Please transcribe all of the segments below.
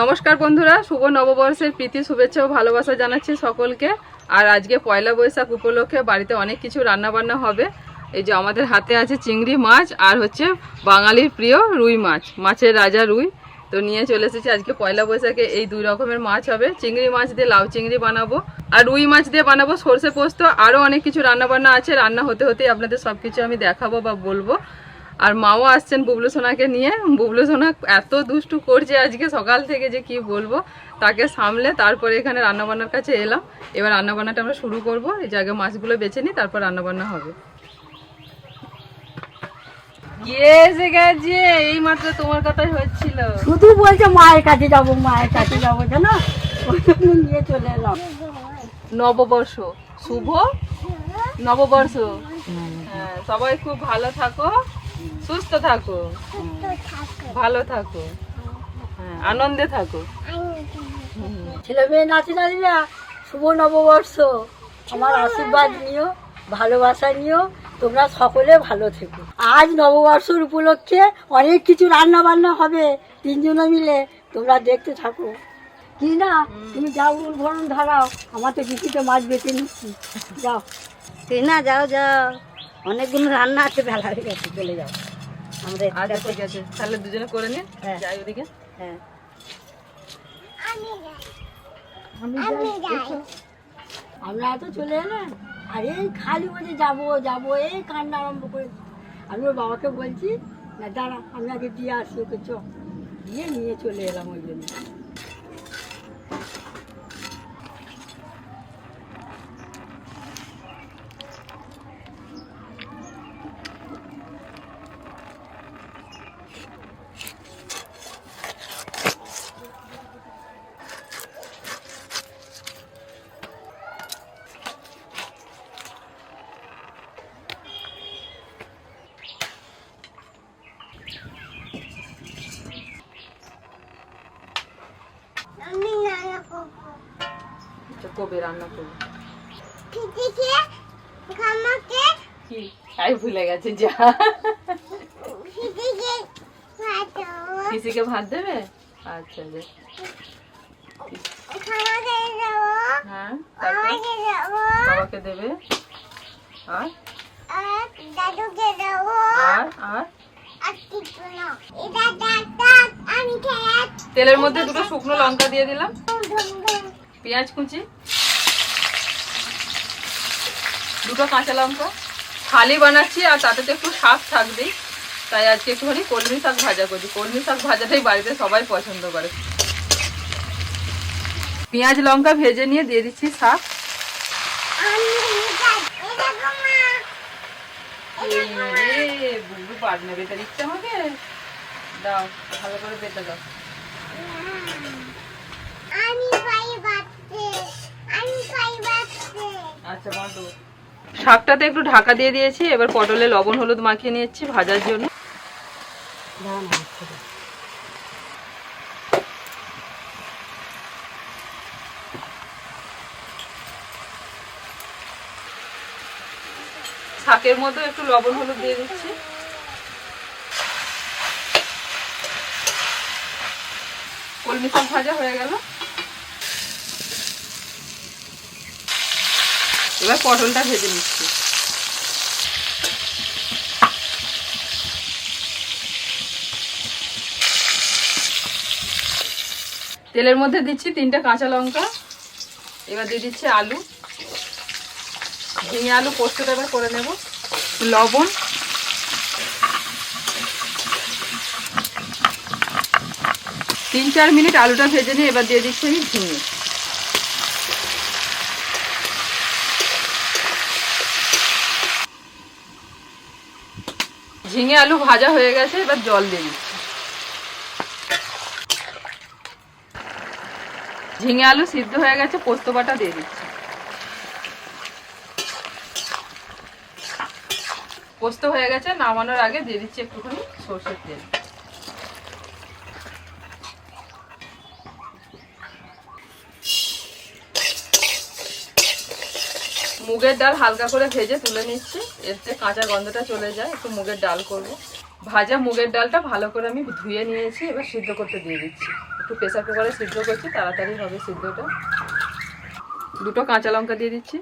নমস্কার বন্ধুরা, শুভ নববর্ষের প্রীতি, শুভেচ্ছা ও ভালোবাসা জানাচ্ছি সকলকে। আর আজকে পয়লা বৈশাখ উপলক্ষে বাড়িতে অনেক কিছু রান্না বান্না হবে। এই যে আমাদের হাতে আছে চিংড়ি মাছ আর হচ্ছে বাঙালির প্রিয় রুই মাছ, মাছের রাজা রুই। তো নিয়ে চলে এসেছি আজকে পয়লা বৈশাখে এই দুই রকমের মাছ হবে। চিংড়ি মাছ দিয়ে লাউ চিংড়ি বানাবো। আর রুই মাছ দিয়ে বানাবো সর্ষে পোস্ত। আরও অনেক কিছু রান্না বান্না আছে। রান্না হতে হতেই আপনাদের সব কিছু আমি দেখাবো বা বলব। আর মাও আসছেন বুবলু সোনাকে নিয়ে। বুবলু সোনা এত দুষ্টু করছে আজকে সকাল থেকে যে কি বলব তাকে সামলে তারপরে এখানে রান্নাবান্নার কাছে এলাম। এবার রান্নাবান্নাটা আমরা শুরু করব। এই জায়গায় মাছগুলো বেছে নিই তারপর রান্নাবান্না হবে। এসে গেছে? এই মাত্র তোমার কথাই হচ্ছিল। শুধু বলছে মায়ের কাছে যাব মায়ের কাছে যাব জানো? ওই নিয়ে চলে এলাম। নববর্ষ। শুভ নববর্ষ। হ্যাঁ সবাই খুব ভালো থাকো। সুস্থ থাকো। ভালো থাকো। হ্যাঁ আনন্দে থাকো। ছেলে মেয়ে নাতি নাতিরা শুভ নববর্ষ। আমার আশীর্বাদ নিও ভালোবাসা নিও তোমরা সকলে ভালো থেকো। আজ নববর্ষের উপলক্ষে অনেক কিছু রান্না বান্না হবে তিনজনে মিলে। তোমরা দেখতে থাকো। কি না? তুমি যাও উদ্ভরণ ধরাও। আমার তো কিছুতে মাছ বেঁচে নিচ্ছি। যাও। না যাও যাও। অনেকগুলো রান্না আছে বেলা হয়ে গেছে চলে যাও। আমরা আচ্ছা ঠিক আছে। তাহলে দুজনে করে নিন হ্যাঁ। যাই ওদিকে। হ্যাঁ। আমি যাই। আমরা তো চলে এলাম আর এই খালি বলে যাব যাব এই কান্না আরম্ভ করে আমি ওর বাবাকে বলছি না দাঁড়া আমি আগে দিয়ে আসি ওকে চ। দিয়ে নিয়ে চলে এলাম ওই জন্য। তো কবে রান্না করব? পিটিকে খামাকে কি? তাই ভুলে গেছে যা। পিটিকে ভাতো পিসিকে ভাত দেবে? আচ্ছা খামাকে দেবো। হ্যাঁ আমাকে দেবো। বাবাকে দেবে? আর? আর দাদুকে দেবো। আর আর? আর কিছু না। এটা দাদা আমি তেলের মধ্যে দুটো শুকনো লঙ্কা দিয়ে দিলাম। পেঁয়াজ কুচি। দুটো কাঁচা লঙ্কা। থালি বানাচ্ছি আর তাতে তো একটু শাক থাকবেই। তাই আজকে একটুখানি কলমি শাক ভাজা করছি কলমি শাক ভাজাটাই বাড়িতে সবাই পছন্দ করে। পেঁয়াজ লঙ্কা ভেজে নিয়ে দিয়ে দিচ্ছি শাক। আমাকে। দাও ভালো করে বেটে দাও। আচ্ছা শাকটাতে একটু ঢাকা দিয়ে দিয়েছি এবার পটলে লবণ হলুদ মাখিয়ে নিচ্ছি ভাজার জন্য। শাকের মতো একটু লবণ হলুদ দিয়ে দিচ্ছি। ভাজা হয়ে গেল। এবার পটলটা ভেজে নিচ্ছি। তেলের মধ্যে দিচ্ছি তিনটে কাঁচা লঙ্কা, এবার দিয়ে দিচ্ছি আলু। ঝিঙে আলু পোস্তটা এবার করে নেব। লবণ তিন চার মিনিট আলুটা ভেজে নিয়ে এবার দিয়ে দিচ্ছি আমি ঝিঙে। ঝিঙে আলু ভাজা হয়ে গেছে, এবার জল দিয়ে দিচ্ছি। ঝিঙে আলু সিদ্ধ হয়ে গেছে, পোস্ত বাটা দিয়ে দিচ্ছি। পোস্ত হয়ে গেছে, নামানোর আগে দিয়ে দিচ্ছি একটুখানি সর্ষের তেল। মুগের ডাল হালকা করে ভেজে তুলে নিচ্ছি। এতে কাঁচা গন্ধটা চলে যায় একটু মুগের ডাল করব। ভাজা মুগের ডালটা ভালো করে আমি ধুয়ে নিয়েছি এবার সিদ্ধ করতে দিয়ে দিচ্ছি। একটু প্রেসার কুকারে সিদ্ধ করছি তাড়াতাড়ি হবে সিদ্ধটা। দুটো কাঁচা লঙ্কা দিয়ে দিচ্ছি।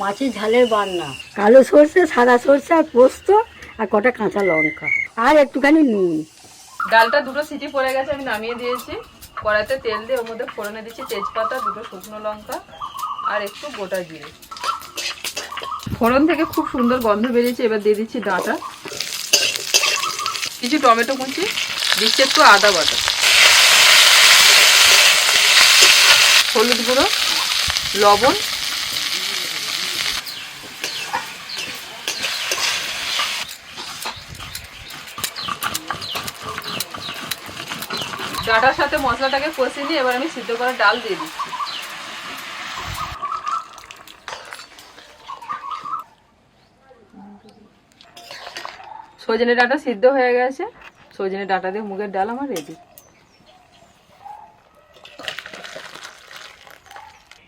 মাছের ঝালের বান্না। কালো সর্ষে সাদা সর্ষে আর পোস্ত আর কটা কাঁচা লঙ্কা। আর একটুখানি নুন। ডালটা দুটো সিটি পড়ে গেছে আমি নামিয়ে দিয়েছি। কড়াইতে তেল দিয়ে ওর মধ্যে ফোড়নে দিচ্ছি তেজপাতা, দুটো শুকনো লঙ্কা আর একটু গোটা জিরে। ফোড়ন থেকে খুব সুন্দর গন্ধ বেরিয়েছে, এবার দিয়ে দিচ্ছি ডাঁটা। কিছু টমেটো কুচি, দিচ্ছি একটু আদা বাটা। হলুদ গুঁড়ো, লবণ ডাটার সাথে মশলাটাকে কষিয়ে নিয়ে এবার আমি সিদ্ধ করা ডাল দিয়ে দিচ্ছি। সজনে ডাটা সিদ্ধ হয়ে গেছে। সজনে ডাটা দিয়ে মুগের ডাল আমার রেডি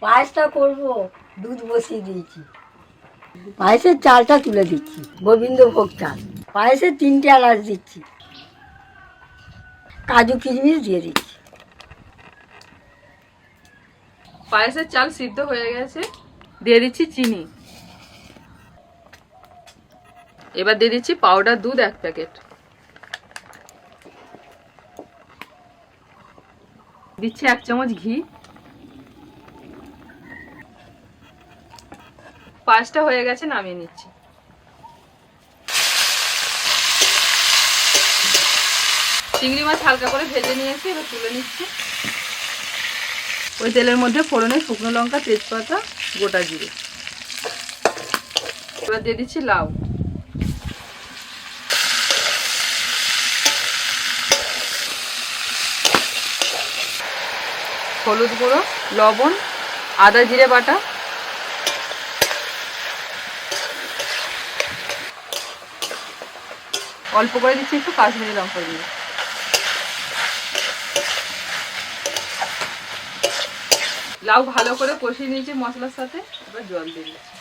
পায়েসটা করব, দুধ বসিয়ে দিয়েছি। পায়েসের চালটা তুলে দিচ্ছি, গোবিন্দভোগ চাল। পায়েসের তিনটে এলাচ দিচ্ছি। কাজু কিশমিশ দিয়ে দিচ্ছি। পায়েসের চাল সিদ্ধ হয়ে গেছে। দিয়ে দিচ্ছি চিনি। এবার দিয়ে দিচ্ছি পাউডার দুধ এক প্যাকেট দিচ্ছি এক চামচ ঘি। পাঁচটা হয়ে গেছে, নামিয়ে নিচ্ছি। চিংড়ি মাছ হালকা করে ভেজে নিয়েছি, এবার তুলে নিচ্ছি। ওই তেলের মধ্যে ফোড়নে শুকনো লঙ্কা, তেজপাতা, গোটা জিরে। এবার দিয়ে দিচ্ছি লাউ। হলুদ গুঁড়ো, লবণ, আদা জিরে বাটা। অল্প করে দিচ্ছি একটু কাশ্মীরি লঙ্কা দিয়ে লাউ ভালো করে কষিয়ে নিয়েছি মশলার সাথে, এবার জল দিয়ে দিচ্ছি।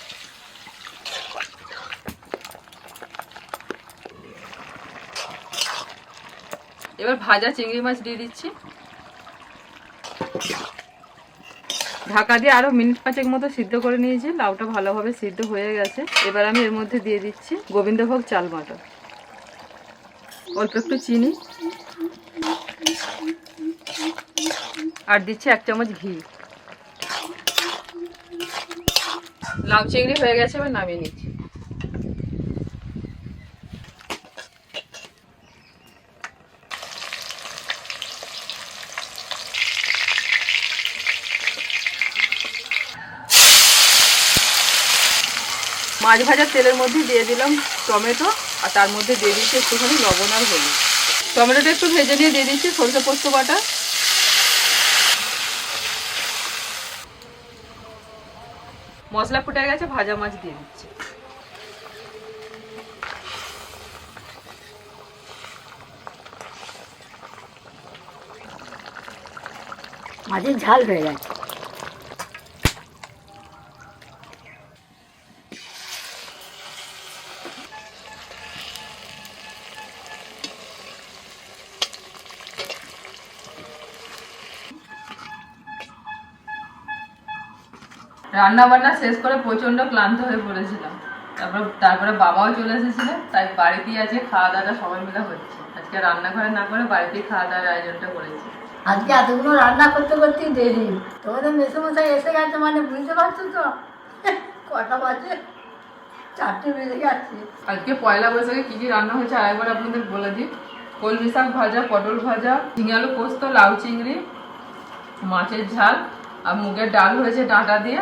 এবার ভাজা চিংড়ি মাছ দিয়ে দিচ্ছি। ঢাকা দিয়ে আরও মিনিট পাঁচেক মতো সিদ্ধ করে নিয়েছি, লাউটা ভালোভাবে সিদ্ধ হয়ে গেছে। এবার আমি এর মধ্যে দিয়ে দিচ্ছি গোবিন্দভোগ চাল বাটা অল্প একটু চিনি। আর দিচ্ছি এক চামচ ঘি। লাউ চিংড়ি হয়ে গেছে, এবার নামিয়ে নিচ্ছি। মাছ ভাজার তেলের মধ্যে দিয়ে দিলাম টমেটো, আর তার মধ্যে দিয়ে দিচ্ছি একটুখানি লবণ আর হলুদ। টমেটোটা একটু ভেজে নিয়ে দিয়ে দিচ্ছি সরষে পোস্ত বাটা। মশলা ফুটে গেছে ভাজা মাছ দিয়ে দিচ্ছি। মাছের ঝাল হয়ে গেছে। রান্না বান্না শেষ করে প্রচণ্ড ক্লান্ত হয়ে পড়েছিলাম। তারপর তারপরে বাবাও চলে এসেছিলেন তাই বাড়িতেই আজকে খাওয়া দাওয়াটা সবাই মিলে হচ্ছে। আজকে রান্নাঘরে না করে বাড়িতেই খাওয়া দাওয়ার আয়োজনটা করেছি। আজকে এতগুলো রান্না করতে করতেই দেরি। তোমাদের মেসোমশাই এসে গেছে মানে বুঝতে পারছ তো? কটা বাজে? চারটে বেজে গেছে আজকে পয়লা বৈশাখে কী কী রান্না হয়েছে আরেকবার আপনাদের বলে দিই। কলমি শাক ভাজা পটল ভাজা ঝিঙে আলু পোস্ত লাউ চিংড়ি মাছের ঝাল আর মুগের ডাল হয়েছে ডাঁটা দিয়ে।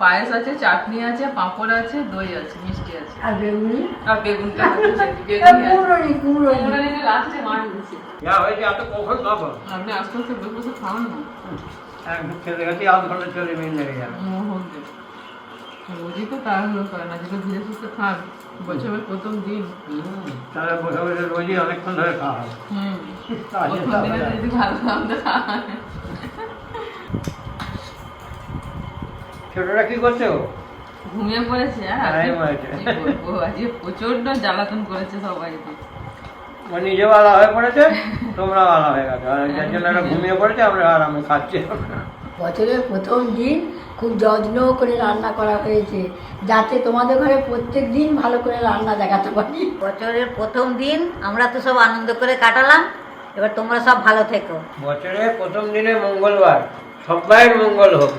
পায়েস আছে চাটনি আছে পাঁপড় আছে দই আছে মিষ্টি আছে। আর বেগুনি? আর বেগুনটা আছে, বেগুনি আছে। কুমড়োনি লাস্টে মাছ দিচ্ছে যা হয়েছে এত কখন খাব? আপনি আস্তে আস্তে বসে বসে খাওয়ান না। একদম খেতে গেছি আধ ঘণ্টা চলে লেগে যাবে। রোজই তো তাড়াহুড়ো করে না যেটা ধীরে সুস্থে খান। বছরের প্রথম দিন। তাহলে বসে বসে রোজই অনেকক্ষণ ধরে খাওয়া হবে হুম। প্রথম দিনে যদি ভালো মন্দ ছোটরা কি করছ ঘুমিয়ে পড়েছে আর তাই আজকে প্রচণ্ড জ্বালাতন করেছে সবাইকে। ও নিজেও আলা হয়ে পড়েছে তোমরাও আলা হয়ে গেছে। আর যার জন্য ঘুমিয়ে পড়েছে আমরা আরামে খাচ্ছি। বছরের প্রথম দিন খুব যত্ন করে রান্না করা হয়েছে যাতে তোমাদের ঘরে প্রত্যেক দিন ভালো করে রান্না দেখাতে পারি। বছরের প্রথম দিন আমরা তো সব আনন্দ করে কাটালাম এবার তোমরা সব ভালো থেকো। বছরের প্রথম দিনে মঙ্গলবার সবাই মঙ্গল হোক।